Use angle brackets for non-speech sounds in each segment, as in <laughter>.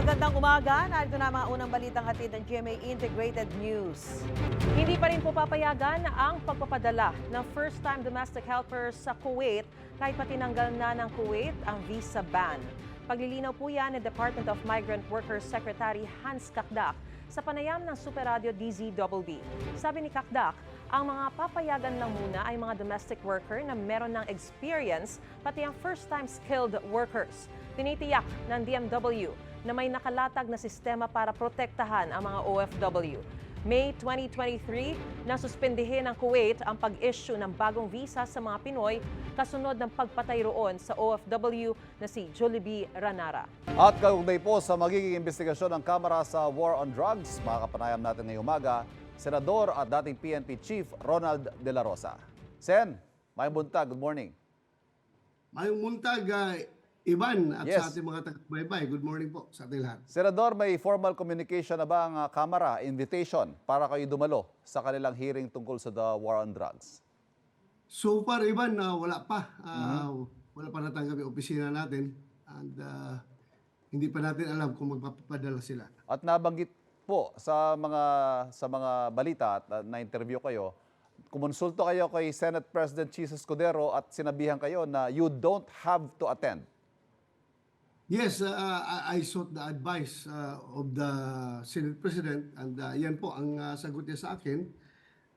Magandang umaga. Narito na mga unang balitang hatid ng GMA Integrated News. Hindi pa rin po papayagan ang pagpapadala ng first-time domestic helpers sa Kuwait kahit pa tinanggal na ng Kuwait ang visa ban. Paglilinaw po yan ni Department of Migrant Workers Secretary Hans Kakdak sa panayam ng Super Radio DZWB. Sabi ni Kakdak, ang mga papayagan lang muna ay mga domestic worker na meron ng experience pati ang first-time skilled workers. Tinitiyak ng DMW na may nakalatag na sistema para protektahan ang mga OFW. May 2023, nasuspendihin ng Kuwait ang pag-issue ng bagong visa sa mga Pinoy kasunod ng pagpatay roon sa OFW na si Jollibee Ranara. At kaugnay po sa magiging investigasyon ng Kamara sa War on Drugs, makakapanayam natin ngayong umaga, Senador at dating PNP Chief Ronald De La Rosa. Sen, may buntag, good morning. Mayong muntag, ah, Ivan, at Yes. sa ating mga taga-baybay. Good morning po sa ating lahat. Senador, may formal communication na ba ang ah, Kamara, invitation para kayo dumalo sa kanilang hearing tungkol sa the War on Drugs? So far, Ivan, ah, wala pa. Ah, Wala pa natanggap yung opisina natin. And ah, hindi pa natin alam kung magpapadala sila. At nabanggit po sa mga sa mga balita at uh, na-interview kayo, kumonsulto kayo kay Senate President Jesus Codero at sinabihan kayo na you don't have to attend. Yes, ah, I, I sought the advice ah, of the Senate President and ah, yan po ang ah, sagot niya sa akin.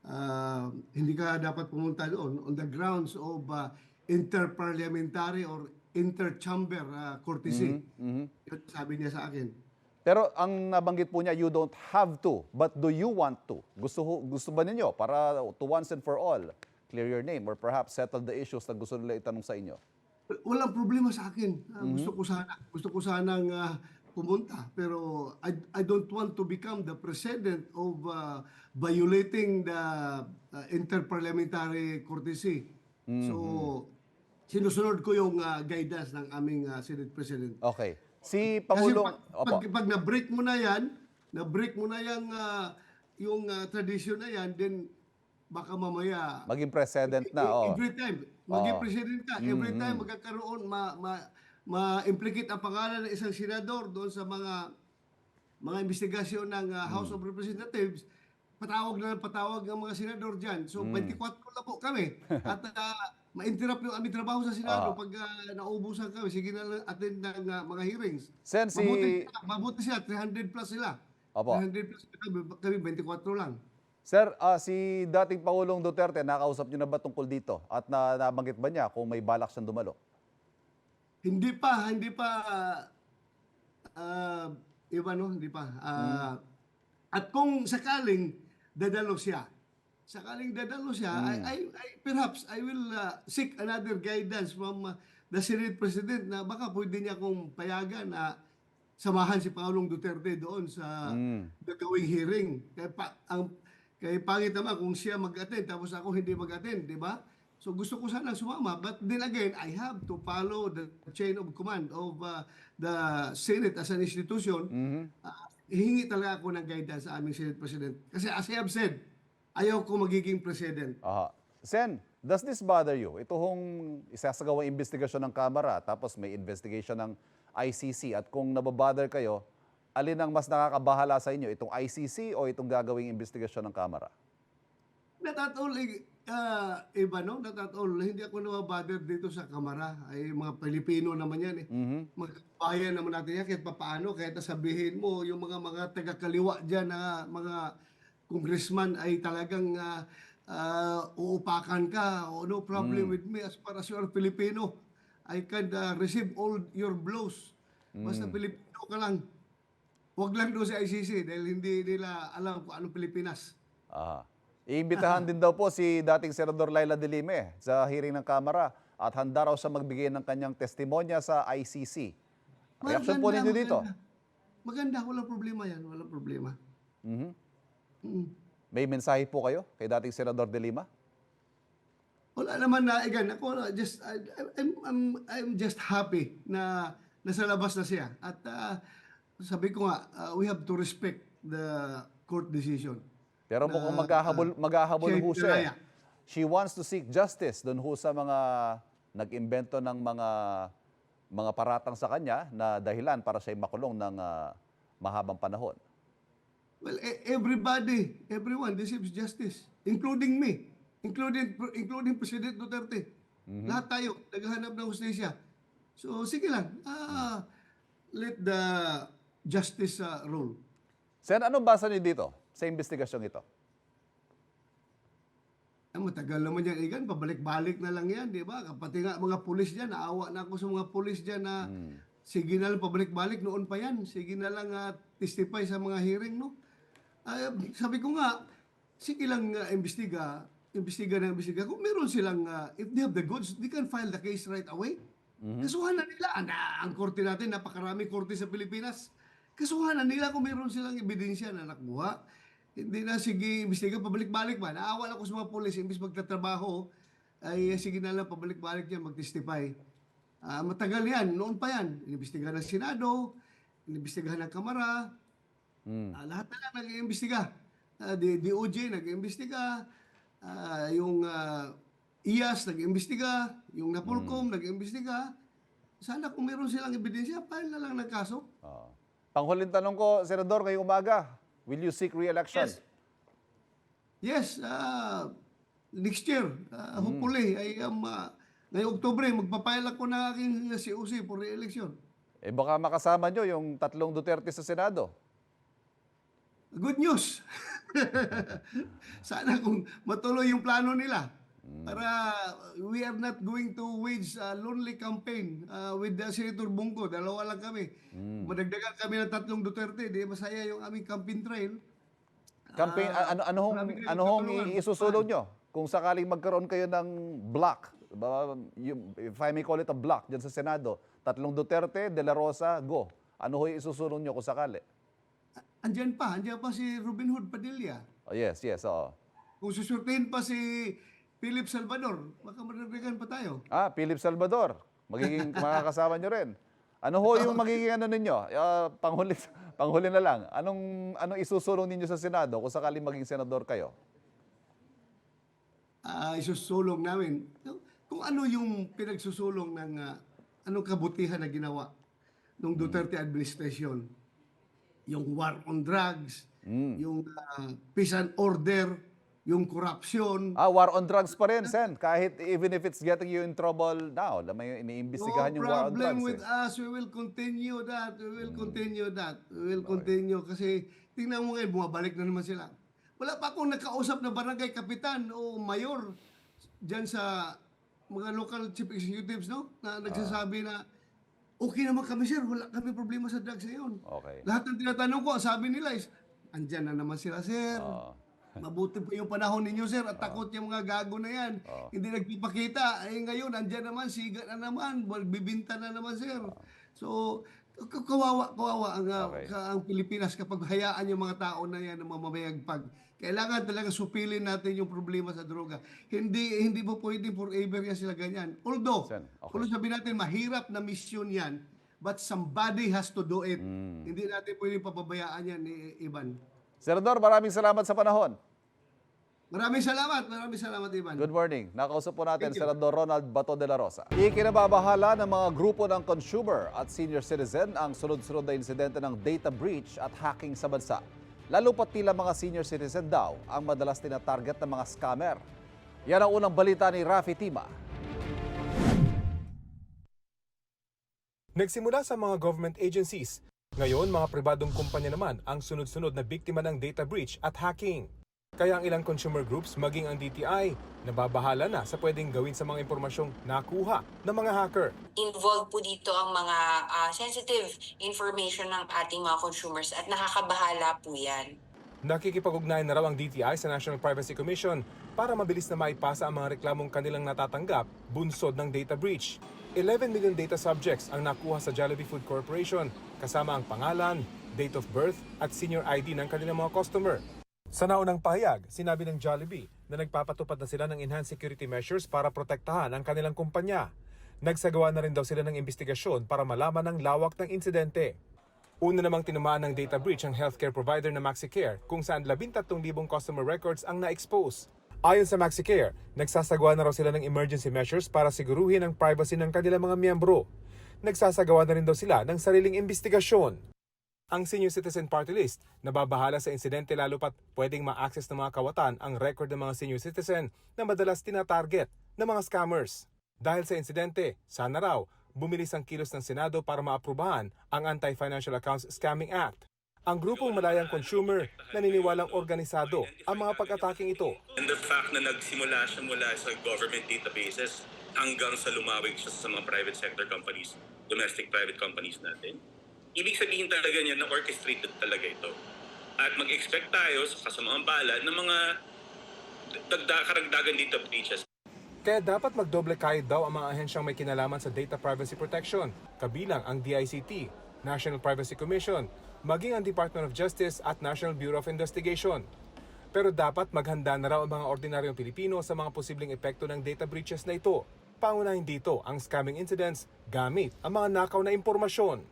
Ah, hindi ka dapat pumunta doon on the grounds of ah, interparliamentary or interchamber ah, courtesy. Yun sabi niya sa akin. Pero ang nabanggit po niya, you don't have to, but do you want to? Gusto, gusto ba ninyo para to once and for all, clear your name or perhaps settle the issues na gusto nila itanong sa inyo? Walang problema sa akin. Ah, Gusto ko sana, gusto ko sanang ah, pumunta pero I, I don't want to become the president of ah, violating the ah, interparliamentary courtesy. So sinusunod ko yung ah, guidance ng aming ah, Senate President. Okay. Si Kasi Pangulong... pag, Opo. pag, pag na-break mo na yan, na-break mo na yung, ah, yung ah, tradition na yan, then baka mamaya Maging president na. Oh. Every time, maging Oo. president ka, every time magkakaroon, ma, ma, ma-implicate ang pangalan ng isang senador doon sa mga mga investigasyon ng uh, House of Representatives, patawag na patawag ng mga senador dyan. So, 24 na po kami. At uh, <laughs> ma-interrupt yung aming trabaho sa Senado Ah. pag uh, naubusan kami. Sige na attend ng uh, mga hearings. Sen, si... Mabuti, mabuti siya, 300 plus sila. Opo. 300 plus kami, kami 24 lang. Sir, ah, si dating Pangulong Duterte, nakausap niyo na ba tungkol dito? At na, nabanggit ba niya kung may balak siyang dumalo? Hindi pa, hindi pa uh, iba no, hindi pa. Ah, At kung sakaling dadalo siya, sakaling dadalo siya, I, I, I- perhaps I will uh, seek another guidance from uh, the Senate President na baka pwede niya kong payagan na samahan si Pangulong Duterte doon sa gagawing hearing. Kaya pa, ang kaya pangit naman kung siya mag-attend tapos ako hindi mag-attend, di ba? So gusto ko sana sumama but then again I have to follow the chain of command of uh, the Senate as an institution. Ah, hihingi talaga ako ng guidance sa aming Senate President. Kasi as I have said, ayaw ko magiging president. Aha. Sen, does this bother you? Ito hong isasagawang investigasyon ng Kamara, tapos may investigation ng ICC. At kung nababother kayo, alin ang mas nakakabahala sa inyo? Itong ICC o itong gagawing investigasyon ng Kamara? Not at all, uh, iba no? Not at all. Hindi ako nababother dito sa kamara. Ay mga Pilipino naman yan eh. Mga bayan naman natin yan kahit papaano. Kahit sabihin mo yung mga mga taga-kaliwa dyan na mga congressman ay talagang uh, uh, uupakan ka. Oh, no problem with me as far as you are Filipino. I can uh, receive all your blows. Basta Pilipino ka lang. Huwag lang doon sa ICC dahil hindi nila alam kung anong Pilipinas. Aha. Iimbitahan din daw po si dating Senador Laila De Lime sa hearing ng Kamara at handa raw siya magbigay ng kanyang testimonya sa ICC. Reaction po ninyo dito? Maganda, Maganda, walang problema yan, walang problema. Mhm. Mm. May mensahe po kayo kay dating Senador De Lima? Wala naman na, again, ako na, just, I, I'm, I'm, I'm just happy na nasa labas na siya. At ah, sabi ko nga, ah, we have to respect the court decision. Pero mukhang maghahabol, ah, maghahabol ho siya. eh. She wants to seek justice doon ho sa mga nag-imbento ng mga mga paratang sa kanya na dahilan para siya makulong ng ah, mahabang panahon. Well, e- everybody, everyone deserves justice, including me, including including President Duterte. Lahat tayo naghahanap ng hustisya. So sige lang, ah, let the justice ah, rule. Sen, anong basa niyo dito sa investigasyong ito? Ay, matagal naman yan, Igan. Pabalik-balik na lang yan, di ba? Pati nga mga pulis dyan, naawa na ako sa mga pulis dyan na sige na lang pabalik-balik, noon pa yan. Sige na lang ah, testify sa mga hearing, no? Ay, sabi ko nga, sige lang ah, imbestiga, imbestiga na imbestiga. Kung meron silang, ah, if they have the goods, they can file the case right away. Kasuhan na nila. Ang, ang korte natin, napakarami korte sa Pilipinas. Kasuhan na nila kung meron silang ebidensya na nakuha. Hindi na sige, imbestiga, pabalik-balik ba? Naawa ako sa mga polis, imbis magtatrabaho, ay sige na lang, pabalik-balik yan, mag-testify. Ah, matagal yan, noon pa yan. Inimbestigahan ng Senado, inimbestigahan ng Kamara, Ah, lahat na lang nag-iimbestiga. Ah, di, DOJ nag-iimbestiga, ah, yung ah, IAS nag-iimbestiga, yung Napolcom nag-iimbestiga. Sana kung meron silang ebidensya, file na lang ng kaso. Oo. Panghuling tanong ko, Senador, ngayong umaga, will you seek re-election? Yes. Yes, ah, next year, ah, hopefully, ay um, ah, ngayong Oktubre, magpapile ako na aking COC for re-election. Eh baka makasama nyo yung tatlong Duterte sa Senado. Good news. <laughs> Sana kung matuloy yung plano nila. Para we are not going to wage a lonely campaign uh, with the Senator Bungo. Dalawa lang kami. Madagdagan kami ng tatlong Duterte. Di masaya yung aming campaign trail. Campaign, Ah, ano, ano hong, ano hong isusulong nyo? Kung sakaling magkaroon kayo ng block, if I may call it a block dyan sa Senado, tatlong Duterte, De La Rosa, go. Ano ho yung isusulong nyo kung sakali? Andyan pa. Andyan pa si Robin Hood Padilla. Oh, yes, yes, oo. Kung susurtin pa si Philip Salvador, baka madagdagan pa tayo. Ah, Philip Salvador. Magiging <laughs> makakasama nyo rin. Ano ho yung magiging ano ninyo? Ah, panghuli, <laughs> panghuli na lang. Anong, anong isusulong ninyo sa Senado kung sakaling maging senador kayo? uh, isusulong namin. Kung ano yung pinagsusulong ng ah, anong kabutihan na ginawa ng Duterte administration. Yung war on drugs, yung ah, peace and order, yung corruption. Ah, war on drugs pa rin, Sen. Kahit even if it's getting you in trouble now, na may iniimbestigahan no yung war on problem drugs. with eh. us. We will continue that. We will continue that. We will continue. Kasi tingnan mo ngayon, bumabalik na naman sila. Wala pa akong nakausap na barangay kapitan o mayor dyan sa mga local chief executives, no? Na nagsasabi na, okay naman kami, sir. Wala kami problema sa drugs ngayon. Okay. Lahat ng tinatanong ko, sabi nila is, andyan na naman sila, sir. Oo. Mabuti po yung panahon ninyo, sir. At takot yung mga gago na yan. Hindi nagpipakita. Eh ngayon, andyan naman, siga na naman. Bibinta na naman, sir. So, k- kawawa, kawawa ang, uh, Okay. ka- ang Pilipinas kapag hayaan yung mga tao na yan na mamamayagpag. Kailangan talaga supilin natin yung problema sa droga. Hindi hindi po pwede forever yan sila ganyan. Although, Sen, okay. although sabihin natin, mahirap na mission yan, but somebody has to do it. Hmm. Hindi natin pwedeng pababayaan yan ni Ivan. Senador, maraming salamat sa panahon. Maraming salamat. Maraming salamat, Ivan. Good morning. Nakausap po natin. Senador Ronald Bato de la Rosa. Ikinababahala ng mga grupo ng consumer at senior citizen ang sunod-sunod na insidente ng data breach at hacking sa bansa. Lalo pat tila mga senior citizen daw ang madalas tinatarget ng mga scammer. Yan ang unang balita ni Rafi Tima. Nagsimula sa mga government agencies. Ngayon, mga pribadong kumpanya naman ang sunod-sunod na biktima ng data breach at hacking. Kaya ang ilang consumer groups, maging ang DTI, nababahala na sa pwedeng gawin sa mga impormasyong nakuha ng mga hacker. involved po dito ang mga ah, sensitive information ng ating mga consumers at nakakabahala po yan. Nakikipag-ugnayan na raw ang DTI sa National Privacy Commission para mabilis na maipasa ang mga reklamong kanilang natatanggap bunsod ng data breach. 11 million data subjects ang nakuha sa Jollibee Food Corporation kasama ang pangalan, date of birth at senior ID ng kanilang mga customer. Sa naunang pahayag, sinabi ng Jollibee na nagpapatupad na sila ng enhanced security measures para protektahan ang kanilang kumpanya. Nagsagawa na rin daw sila ng investigasyon para malaman ang lawak ng insidente. Una namang tinamaan ng data breach ang healthcare provider na MaxiCare kung saan 13,000 customer records ang na-expose. Ayon sa MaxiCare, nagsasagawa na raw sila ng emergency measures para siguruhin ang privacy ng kanilang mga miyembro. nagsasagawa na rin daw sila ng sariling investigasyon. Ang Senior Citizen Party List nababahala sa insidente lalo pat pwedeng ma-access ng mga kawatan ang record ng mga senior citizen na madalas tinatarget ng mga scammers. Dahil sa insidente, sana raw bumilis ang kilos ng Senado para maaprubahan ang Anti-Financial Accounts Scamming Act. Ang grupong Malayang Consumer naniniwalang organisado ang mga pag-ataking ito And the fact na nagsimula siya mula sa government databases hanggang sa lumawig siya sa mga private sector companies, domestic private companies natin. Ibig sabihin talaga niya na orchestrated talaga ito. At mag-expect tayo sa kasamaang bala ng mga karagdagan data breaches. Kaya dapat magdoble kayod daw ang mga ahensyang may kinalaman sa data privacy protection, kabilang ang DICT, National Privacy Commission, maging ang Department of Justice at National Bureau of Investigation. Pero dapat maghanda na raw ang mga ordinaryong Pilipino sa mga posibleng epekto ng data breaches na ito. Pangunahin dito ang scamming incidents gamit ang mga nakaw na impormasyon.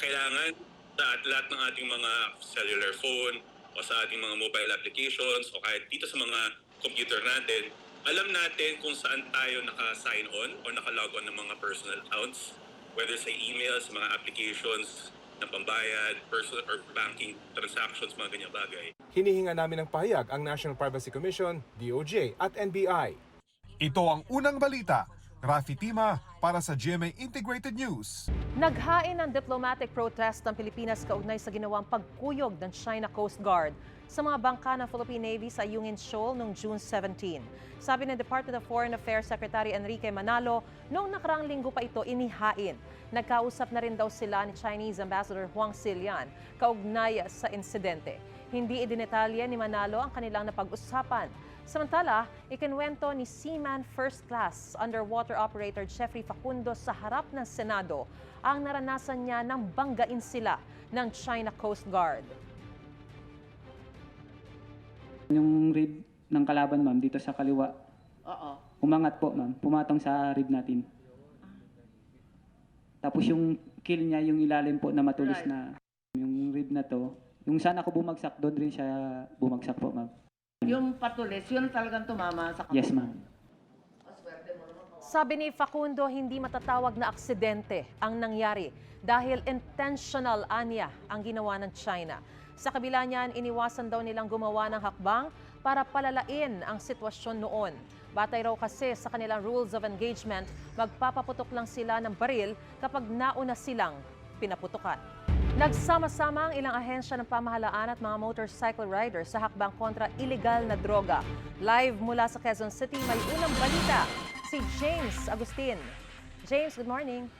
Kailangan sa lahat ng ating mga cellular phone o sa ating mga mobile applications o kahit dito sa mga computer natin, alam natin kung saan tayo naka-sign on o naka-log on ng mga personal accounts, whether sa emails, mga applications ng pambayad, personal or banking transactions, mga ganyang bagay. Hinihinga namin ng pahayag ang National Privacy Commission, DOJ at NBI. Ito ang unang balita. Rafi Tima para sa GMA Integrated News. Naghain ng diplomatic protest ng Pilipinas kaugnay sa ginawang pagkuyog ng China Coast Guard sa mga bangka ng Philippine Navy sa Yungin Shoal noong June 17. Sabi ng Department of Foreign Affairs Secretary Enrique Manalo, noong nakarang linggo pa ito inihain. Nagkausap na rin daw sila ni Chinese Ambassador Huang Xilian kaugnay sa insidente. Hindi idinetalye ni Manalo ang kanilang napag-usapan. Samantala, ikinwento ni Seaman First Class Underwater Operator Jeffrey Facundo sa harap ng Senado ang naranasan niya nang banggain sila ng China Coast Guard. Yung rib ng kalaban, ma'am, dito sa kaliwa. Oo. Umangat po, ma'am. Pumatong sa rib natin. Tapos yung kill niya, yung ilalim po na matulis Right. na yung rib na to. Yung sana ko bumagsak, doon rin siya bumagsak po, ma'am. Yung patulis, yun talagang tumama sa Yes, ma'am. Sabi ni Facundo, hindi matatawag na aksidente ang nangyari dahil intentional anya ang ginawa ng China. Sa kabila niyan, iniwasan daw nilang gumawa ng hakbang para palalain ang sitwasyon noon. Batay raw kasi sa kanilang rules of engagement, magpapaputok lang sila ng baril kapag nauna silang pinaputukan. Nagsama-sama ang ilang ahensya ng pamahalaan at mga motorcycle riders sa hakbang kontra ilegal na droga. Live mula sa Quezon City, may unang balita si James Agustin. James, good morning.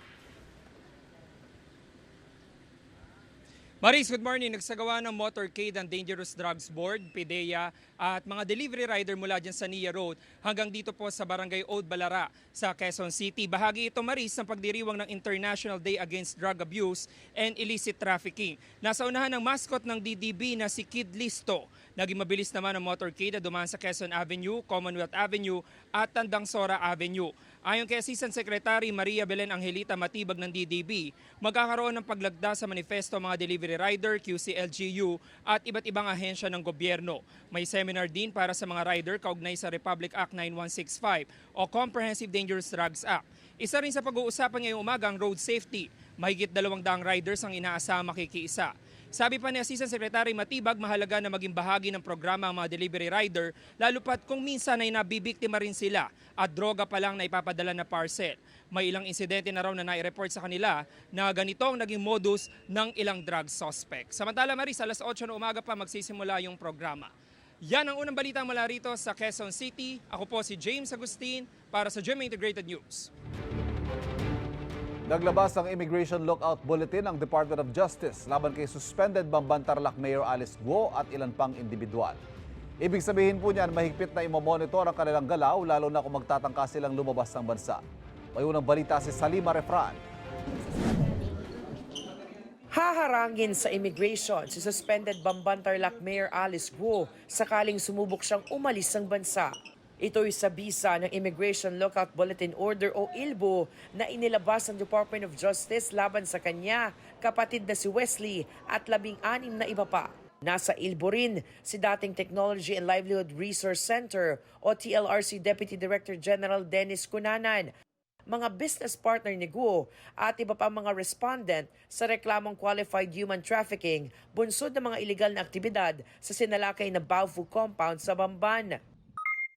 Maris, good morning. Nagsagawa ng Motorcade ang Dangerous Drugs Board, PDEA, at mga delivery rider mula dyan sa NIA Road hanggang dito po sa Barangay Old Balara sa Quezon City. Bahagi ito, Maris, ng pagdiriwang ng International Day Against Drug Abuse and Illicit Trafficking. Nasa unahan ng mascot ng DDB na si Kid Listo. Naging mabilis naman ang motorcade na dumaan sa Quezon Avenue, Commonwealth Avenue at Tandang Sora Avenue. Ayon kay Assistant Secretary Maria Belen Angelita Matibag ng DDB, magkakaroon ng paglagda sa manifesto mga delivery rider, QCLGU at iba't ibang ahensya ng gobyerno. May seminar din para sa mga rider kaugnay sa Republic Act 9165 o Comprehensive Dangerous Drugs Act. Isa rin sa pag-uusapan ngayong umaga ang road safety. Mahigit dalawang daang riders ang inaasama makikiisa. Sabi pa ni Assistant Secretary Matibag, mahalaga na maging bahagi ng programa ang mga delivery rider, lalo pat kung minsan ay nabibiktima rin sila at droga pa lang na ipapadala na parcel. May ilang insidente na raw na nai-report sa kanila na ganito ang naging modus ng ilang drug suspect. Samantala Maris, alas 8 na umaga pa magsisimula yung programa. Yan ang unang balita mula rito sa Quezon City. Ako po si James Agustin para sa GMA Integrated News. Naglabas ang Immigration Lookout Bulletin ng Department of Justice laban kay suspended Bambantarlac Mayor Alice Guo at ilan pang individual. Ibig sabihin po niyan, mahigpit na imomonitor ang kanilang galaw lalo na kung magtatangka silang lumabas ng bansa. May unang balita si Salima Refran. Haharangin sa immigration si suspended Bambantarlac Mayor Alice Guo sakaling sumubok siyang umalis ng bansa. Ito'y sa bisa ng Immigration Lookout Bulletin Order o ILBO na inilabas ng Department of Justice laban sa kanya, kapatid na si Wesley at labing-anim na iba pa. Nasa ILBO rin si dating Technology and Livelihood Resource Center o TLRC Deputy Director General Dennis Cunanan mga business partner ni Guo at iba pa mga respondent sa reklamong qualified human trafficking bunsod ng mga illegal na aktibidad sa sinalakay na Baofu compound sa Bamban.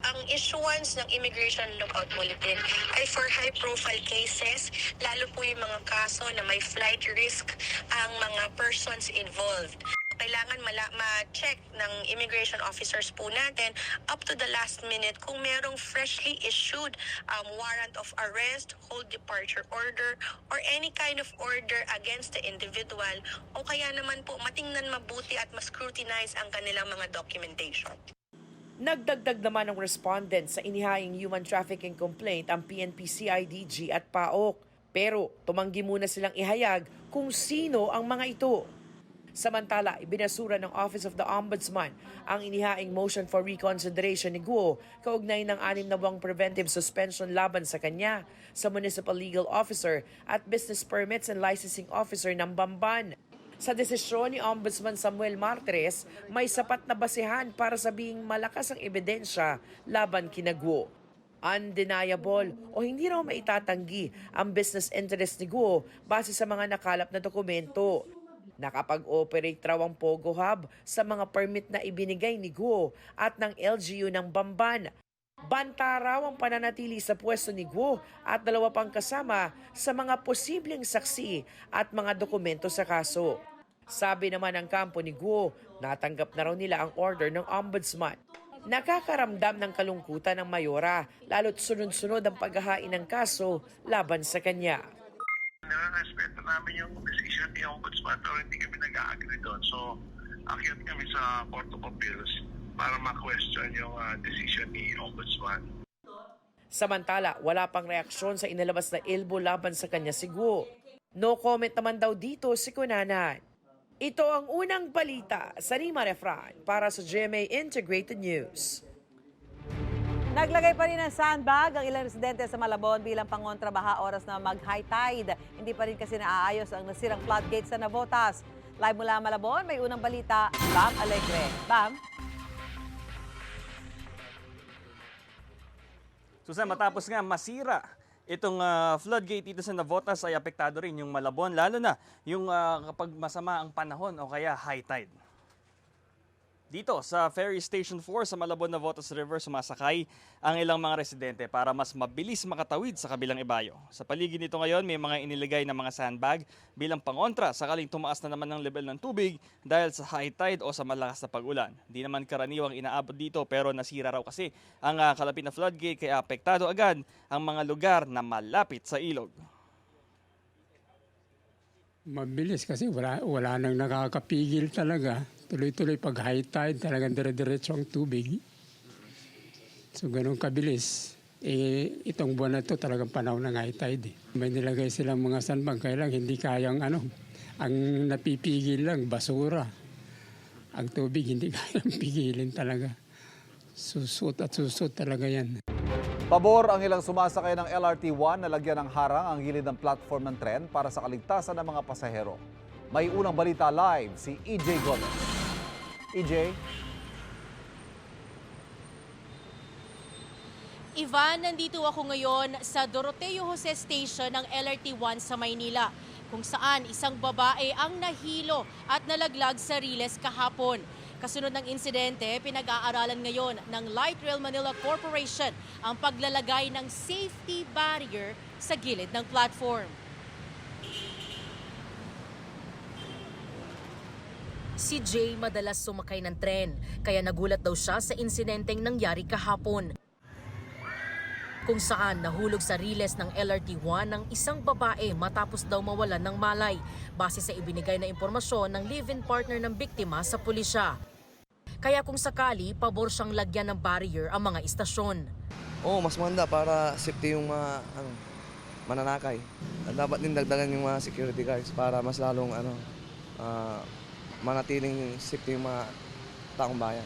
Ang issuance ng Immigration Lookout Bulletin ay for high-profile cases, lalo po yung mga kaso na may flight risk ang mga persons involved. Kailangan ma-check ng immigration officers po natin up to the last minute kung merong freshly issued um, warrant of arrest, hold departure order, or any kind of order against the individual o kaya naman po matingnan mabuti at ma-scrutinize ang kanilang mga documentation. Nagdagdag naman ng respondent sa inihaing human trafficking complaint ang PNP CIDG at PAOK. Pero tumanggi muna silang ihayag kung sino ang mga ito. Samantala, ibinasura ng Office of the Ombudsman ang inihaing motion for reconsideration ni Guo kaugnay ng anim na buwang preventive suspension laban sa kanya sa Municipal Legal Officer at Business Permits and Licensing Officer ng Bamban. Sa desisyon ni Ombudsman Samuel Martres, may sapat na basehan para sabing malakas ang ebidensya laban kina Guo. Undeniable o hindi raw maitatanggi ang business interest ni Guo base sa mga nakalap na dokumento. Nakapag-operate raw ang Pogo Hub sa mga permit na ibinigay ni Guo at ng LGU ng Bamban. Banta raw ang pananatili sa pwesto ni Guo at dalawa pang kasama sa mga posibleng saksi at mga dokumento sa kaso. Sabi naman ng kampo ni Guo, natanggap na raw nila ang order ng ombudsman. Nakakaramdam ng kalungkutan ng mayora, lalo't sunod-sunod ang paghahain ng kaso laban sa kanya. Nare-respeto namin yung decision ni Ombudsman pero hindi kami nag-agree doon. So, akyat kami sa Court of Appeals para ma-question yung ah, decision ni Ombudsman. Samantala, wala pang reaksyon sa inalabas na ilbo laban sa kanya si Guo. No comment naman daw dito si Kunanan. Ito ang unang balita sa Rima Refran para sa GMA Integrated News. Naglagay pa rin ng sandbag ang ilang residente sa Malabon bilang pangontrabaha oras na mag-high tide. Hindi pa rin kasi naaayos ang nasirang floodgate sa Navotas. Live mula Malabon, may unang balita, Bam Alegre. Bam? Susan, matapos nga masira itong ah, floodgate dito sa Navotas ay apektado rin yung Malabon, lalo na yung ah, kapag masama ang panahon o kaya high tide. Dito sa Ferry Station 4 sa Malabon Navotas River sumasakay ang ilang mga residente para mas mabilis makatawid sa kabilang ibayo. Sa paligid nito ngayon may mga iniligay na mga sandbag bilang pangontra sakaling tumaas na naman ang level ng tubig dahil sa high tide o sa malakas na pag-ulan. Di naman karaniwang inaabot dito pero nasira raw kasi ang ah, kalapit na floodgate kaya apektado agad ang mga lugar na malapit sa ilog. Mabilis kasi wala, wala nang nakakapigil talaga. Tuloy-tuloy pag high tide, talagang dire-diretso ang tubig. So ganun kabilis. Eh, itong buwan na to talagang panahon ng high tide. Eh. May nilagay silang mga sandbag, kaya lang hindi kayang ano. Ang napipigil lang, basura. Ang tubig hindi <laughs> kayang pigilin talaga. Susut at susut talaga yan. Pabor ang ilang sumasakay ng LRT-1 na lagyan ng harang ang gilid ng platform ng tren para sa kaligtasan ng mga pasahero. May unang balita live si EJ Gomez. EJ? Ivan, nandito ako ngayon sa Doroteo Jose Station ng LRT-1 sa Maynila kung saan isang babae ang nahilo at nalaglag sa riles kahapon. Kasunod ng insidente, pinag-aaralan ngayon ng Light Rail Manila Corporation ang paglalagay ng safety barrier sa gilid ng platform. Si Jay madalas sumakay ng tren, kaya nagulat daw siya sa insidenteng nangyari kahapon. Kung saan nahulog sa riles ng LRT-1 ng isang babae matapos daw mawalan ng malay base sa ibinigay na impormasyon ng live-in partner ng biktima sa pulisya. Kaya kung sakali, pabor siyang lagyan ng barrier ang mga istasyon. Oo, mas maganda para safety yung mga ano, mananakay. At dapat din dagdagan yung mga security guards para mas lalong ano, ah, manatiling safety yung mga taong bayan.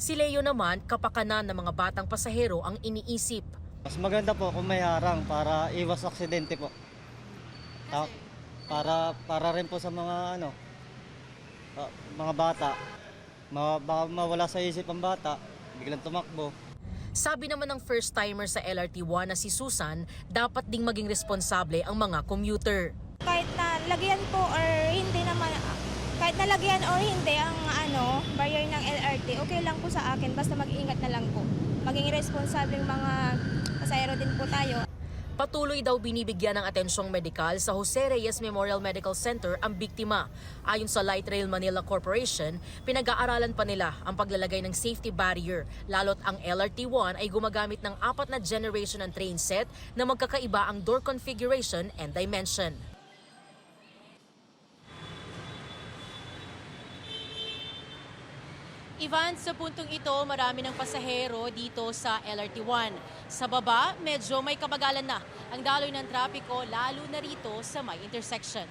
Si Leo naman, kapakanan ng mga batang pasahero ang iniisip. Mas maganda po kung may harang para iwas aksidente po. Ta- para para rin po sa mga ano ah, mga bata. Ma- baka mawala sa isip ang bata, biglang tumakbo. Sabi naman ng first-timer sa LRT1 na si Susan, dapat ding maging responsable ang mga commuter. Kahit na lagyan po or hindi naman, kahit nalagyan or hindi ang ano, barrier ng LRT, okay lang po sa akin, basta mag-ingat na lang po. Maging responsable mga pasahero din po tayo. Patuloy daw binibigyan ng atensyong medikal sa Jose Reyes Memorial Medical Center ang biktima. Ayon sa Light Rail Manila Corporation, pinag-aaralan pa nila ang paglalagay ng safety barrier, lalo't ang LRT1 ay gumagamit ng apat na generation ng train set na magkakaiba ang door configuration and dimension. Ivan, sa puntong ito, marami ng pasahero dito sa LRT1. Sa baba, medyo may kabagalan na ang daloy ng trapiko, lalo na rito sa may intersection.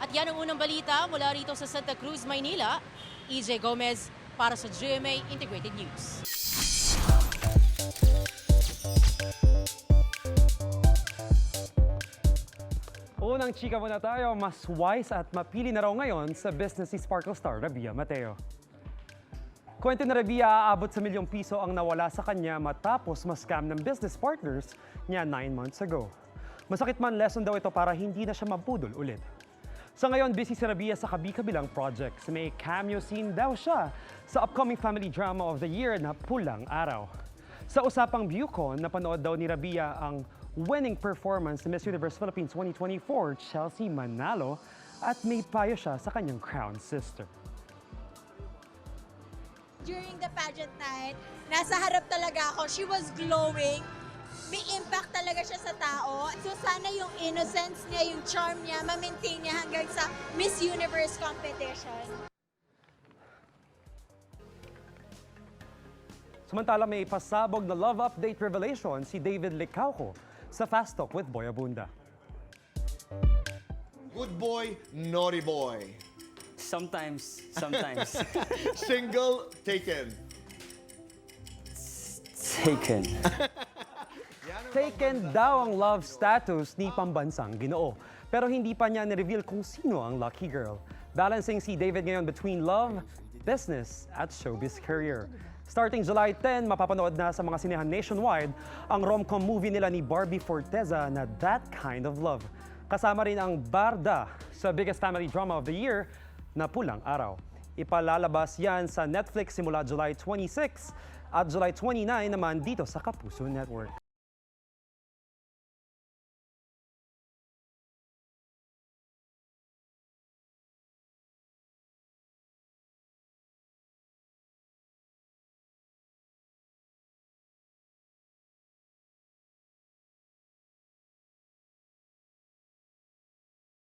At yan ang unang balita mula rito sa Santa Cruz, Maynila. EJ Gomez para sa GMA Integrated News. Unang chika muna tayo, mas wise at mapili na raw ngayon sa business si Sparkle Star Rabia Mateo. Na Rabia, aabot sa milyong piso ang nawala sa kanya matapos ma-scam ng business partners niya 9 months ago. Masakit man lesson daw ito para hindi na siya mabudol ulit. Sa ngayon, busy si Rabia sa kabi-kabilang projects. May cameo scene daw siya sa upcoming family drama of the year na Pulang Araw. Sa usapang Bucon, napanood daw ni Rabia ang winning performance ni Miss Universe Philippines 2024, Chelsea Manalo, at may payo siya sa kanyang crown sister. During the pageant night, nasa harap talaga ako. She was glowing. May impact talaga siya sa tao. So sana yung innocence niya, yung charm niya, ma-maintain niya hanggang sa Miss Universe competition. Samantala may pasabog na love update revelation si David Licauco sa Fast Talk with Boy Abunda. Good boy, naughty boy. Sometimes, sometimes. <laughs> Single, taken. Taken. Taken daw ang love status ni pambansang ginoo. Pero hindi pa niya nireveal kung sino ang lucky girl. Balancing si David ngayon between love, business, at showbiz career. Starting July 10, mapapanood na sa mga sinehan nationwide ang rom-com movie nila ni Barbie Forteza na That Kind of Love. Kasama rin ang Barda sa biggest family drama of the year na Pulang Araw. Ipalalabas yan sa Netflix simula July 26 at July 29 naman dito sa Kapuso Network.